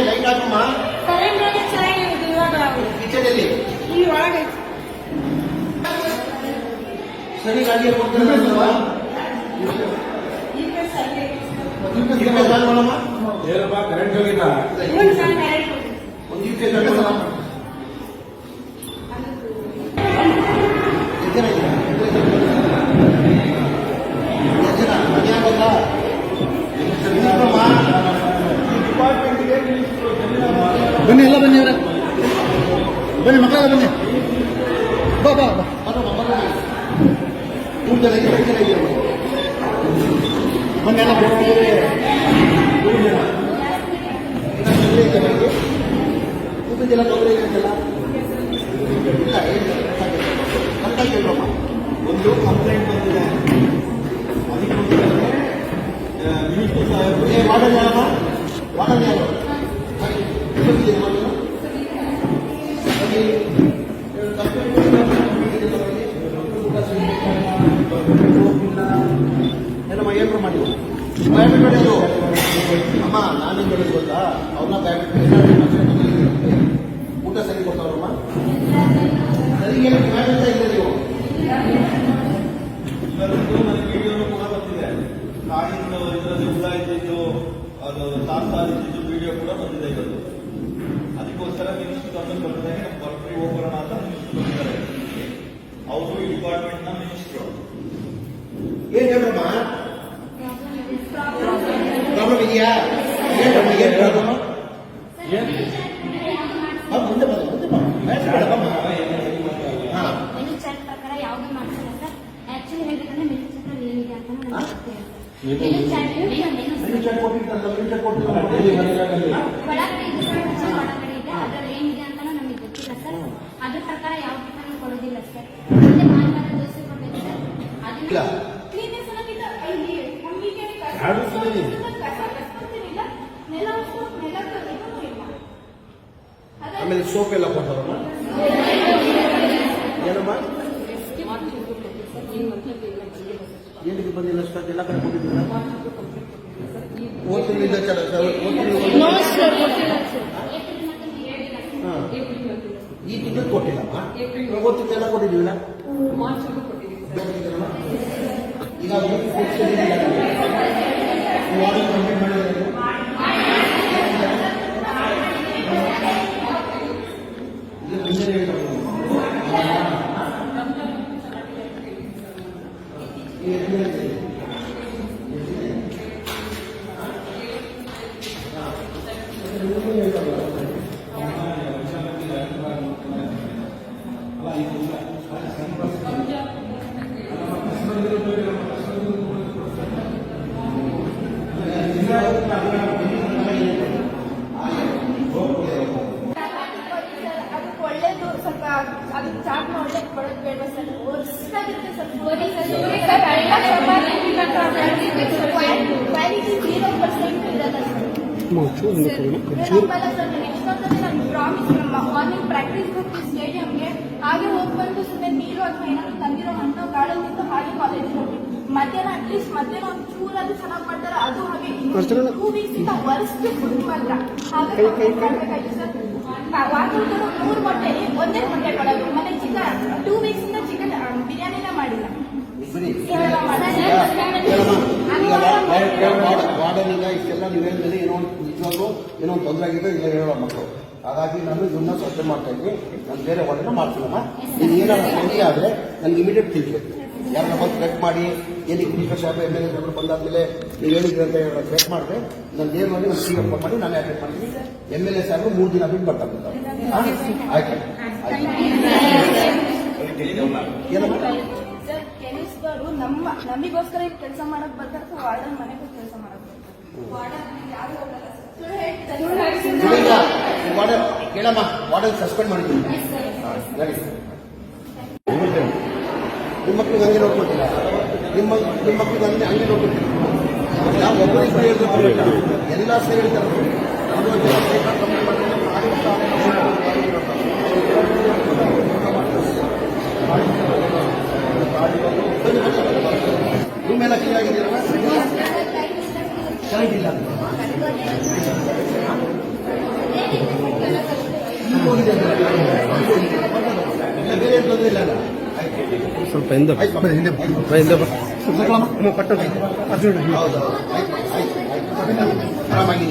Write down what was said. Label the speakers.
Speaker 1: Light ಹಾಕಮ್ಮ
Speaker 2: current ಚೆನ್ನಾಗಿದೆ ಇವಾಗ
Speaker 1: kitchen ಅಲ್ಲಿ
Speaker 2: ಈ ಒಳಗೆ
Speaker 1: ಸರಿ ಗಾಡಿ ಕೊಡ್ತಾರೆ
Speaker 2: ಈಗ ಸರಿ
Speaker 1: ಮಾಡಮ್ಮ
Speaker 3: ಏನಪ್ಪ ಕರೆಂಟ್ ಹೋಗಿಲ್ಲ
Speaker 2: ಒಂದು
Speaker 4: ಬನ್ನಿ ಎಲ್ಲ ಬನ್ನಿ ಅವರೇ ಬನ್ನಿ ಮಕ್ಕಳೆಲ್ಲ ಬನ್ನಿ ಬಾ ಬಾ ಬಾ
Speaker 1: ಬರೋಮ್ಮ, ಬರೋಮ್ಮ. ಮೂರು ಜನ ಇದ್ದೀರಾ? ಐದು ಜನ ಇದ್ದೀರಾ?
Speaker 4: ಬನ್ನಿ ಎಲ್ಲ ಬನ್ನಿ
Speaker 1: ಮೂರು ಜನ. ಇನ್ನು ಇಲ್ಲೇ ಇದ್ದೀರಾ ಇಲ್ಲಿ? ಊಟದ್ದೆಲ್ಲ ತೊಂದರೆ ಇಲ್ಲ ಅಂತೆಲ್ಲ? ಇಲ್ಲ ಏನಿಲ್ಲ ಅಂತ ಕೇಳ್ರಮ್ಮ
Speaker 3: ಒಂದು ಕಂಪ್ಲೇಂಟ್ ಬಂದಿದೆ ಅದಕ್ಕೋಸ್ಕರ ಮಿನಿಸ್ಟರ್ ಸಾಹೇಬರು
Speaker 1: ಏ ಮಾಡಲ್ ಅಮ್ಮ ನಾನು ಹೇಳೋದು ಗೊತ್ತಾ ಅವ್ರನ್ನ ಊಟ ಸರಿ ಕೊಡ್ತಾವ್ರಮ್ಮ? ಸರಿ ಮಾಡ್ತಾ ಇಲ್ಲ ನೀವು?
Speaker 3: ಅದಕ್ಕೋಸ್ಕರ ಮಿನಿಸ್ಟರ್ ಗಮನಕ್ಕೆ ಬಂದಿದೆ ನಮ್ಮ ಪಲ್ಟ್ರಿ ಹೋಗೋಣ ಅಂತ ಮಿನಿಸ್ಟರ್ ಬಂದಿದ್ದಾರೆ ಅವರು ಈ ಡಿಪಾರ್ಟ್ಮೆಂಟ್ ನ ಮಿನಿಸ್ಟರ್
Speaker 1: ಏನ್ ಹೇಳ್ರಮ್ಮ ಪ್ರಾಬ್ಲಮ್ ಇದೆಯಾ ಹೇಳ್ರಮ್ಮ ಏನ್ ಪ್ರಾಬ್ಲಮ್ ಮುಂದೆ ಬನ್ನಿ ಮುಂದೆ ಬಾ ಬೇಡಮ್ಮ ಹಾ
Speaker 5: ಮೆನು ಚಾರ್ಟ್
Speaker 1: ಆಮೇಲೆ ಸೋಪ್ ಎಲ್ಲ ಕೊಡ್ತಾರಮ್ಮ? ಏನಮ್ಮ? ಏನಕ್ಕೆ ಬಂದಿಲ್ಲ ಅಷ್ಟು ಎಲ್ಲ ಕಡೆ ಹಾ. ಈ ತಿಂಗಳು ಕೊಟ್ಟಿಲ್ಲಮ್ಮ? ಓದ್ತಿದ್ದು ಎಲ್ಲ ಕೊಟ್ಟಿದ್ದೀವಿಲ್ಲ? ಈಗ ಕಂಪ್ಲೀಟ್ ಮಾಡಿದ್ರೆ
Speaker 2: y ಮಾರ್ನಿಂಗ್ ಪ್ರಾಕ್ಟೀಸ್ ಹೋಗ್ತೀವಿ ಸ್ಟೇಡಿಯಂಗೆ ಹಾಗೆ ಹೋಗಿ ಬಂದು ಸುಮ್ಮನೆ ನೀರು ಅಥವಾ ಏನಾದ್ರು ತಂದಿರೋ ಹಣ್ಣು ತಿಂದು ಹಾಗೆ ಕಾಲೇಜಿಗೆ ಹೋಗಿ ಮಧ್ಯಾಹ್ನ ಅಟ್ಲೀಸ್ಟ್ ಮಧ್ಯಾಹ್ನ ಒಂದು ಚೂರಾದ್ರೂ ಚೆನ್ನಾಗಿ ಮಾಡ್ತಾರೆ ಅದು ಹಾಗೆ ಟೂ ವೀಕ್ಸ್ ಇಂದ ವರ್ಸ್ಟ್ ಫುಡ್ ಮಾತ್ರ ಹಾಗೆ ವಾರದಲ್ಲಿ ಮೂರು ಮೊಟ್ಟೆ ಒಂದೇ ಮೊಟ್ಟೆ ಕೊಡೋದು ಮತ್ತೆ ಚಿಕನ್ ಟೂ ವೀಕ್ಸ್ ಇಂದ ಚಿಕನ್ ಬಿರಿಯಾನಿನ ಮಾಡಿಲ್ಲ.
Speaker 1: ಬನ್ನಿ.
Speaker 2: ಕೇರಳ ಮಾಡಿಲ್ಲ.
Speaker 1: ವಾರ್ಡನ್ ಈಗ ಇಷ್ಟೆಲ್ಲ ನೀವು ಹೇಳಿದ್ರೆ ಏನೋ ಒಂದು ನಿಜವಾಗ್ಲೂ ಏನೋ ಒಂದು ತೊಂದರೆ ಆಗಿದೆ ಇಲ್ಲ ಹೇಳೋ ಮಕ್ಕಳು ಹಾಗಾಗಿ ನಾನು ಇವನ್ನ ಸ್ವಚ್ಛ ಮಾಡ್ತಾ ಇದ್ದೀನಿ ನಾನು ಬೇರೆ ವಾರ್ಡನ್ನ ಮಾಡ್ತೀನಮ್ಮ ನೀವು ಏನಾದ್ರು ತೊಂದರೆ ಆದರೆ ನನಗೆ ಇಮಿಡಿಯೇಟ್ ತಿಳಿಬೇಕು ಯಾರನ್ನ ಬಂದು ಚೆಕ್ ಮಾಡಿ ಎಲ್ಲಿ ಕೃಷ್ಣ ಶಾಪ ಎಂ ಎಲ್ ಎ ಸಾಹೇಬರು ಬಂದಾದ್ಮೇಲೆ ನೀವು ಹೇಳಿದ್ರಿ ಅಂತ ಹೇಳೋ ಚೆಕ್ ಮಾಡಿದ್ರೆ ನಾನು ನೇರವಾಗಿ ಮಾಡಿ ನಾನು ಸೀಗೆ ಫೋನ್ ಮಾಡಿ ನಾನು ಅಟೆಂಡ್ ಮಾಡ್ತೀನಿ ಎಂ ಎಲ್ ಎ ಸಾಹೇಬರು ಮೂರು ದಿನ ಬಿಟ್ಟು ಬರ್ತಾರೆ ಆಯ್ತು ಆಯ್ತು ಏನಮ್ಮ
Speaker 2: ಸರ್ ನಮ್ಮ ನಮಗೋಸ್ಕರ ಕೆಲಸ ಮಾಡಕ್ ಬರ್ತಾರೆ ಸೊ ವಾರ್ಡನ್ ಮನೆಗೂ ಕೆಲಸ ಮಾಡಕ್ ಬರ್ತಾರೆ.
Speaker 1: ಕೇಳಮ್ಮ ವಾರ್ಡನ್ ಸಸ್ಪೆಂಡ್ ಮಾಡಿದ್ದೀನಿ. ನಿಮ್ಮ ಮಕ್ಳಿಗೆ ಹಂಗೆ ನೋಡ್ಕೊಟ್ಟಿಲ್ಲ ನಿಮ್ಮ ನಿಮ್ಮ ಮಕ್ಳಿಗೆ ಹಂಗೆ ಹಂಗೆ ನೋಡ್ಕೊಟ್ಟಿಲ್ಲ ನಾವು ಒಬ್ಬರಿಬ್ಬರು ಹೇಳಿದ್ರೆ ಬರಲ್ಲ. ಎಲ್ಲ ಸೇರಿ
Speaker 6: ಸ್ವಲ್ಪ ಹಿಂದೆ
Speaker 1: ಹಿಂದೆ ಪಟ್ಟ
Speaker 5: ಹೌದಾ ಆರಾಮಾಗಿ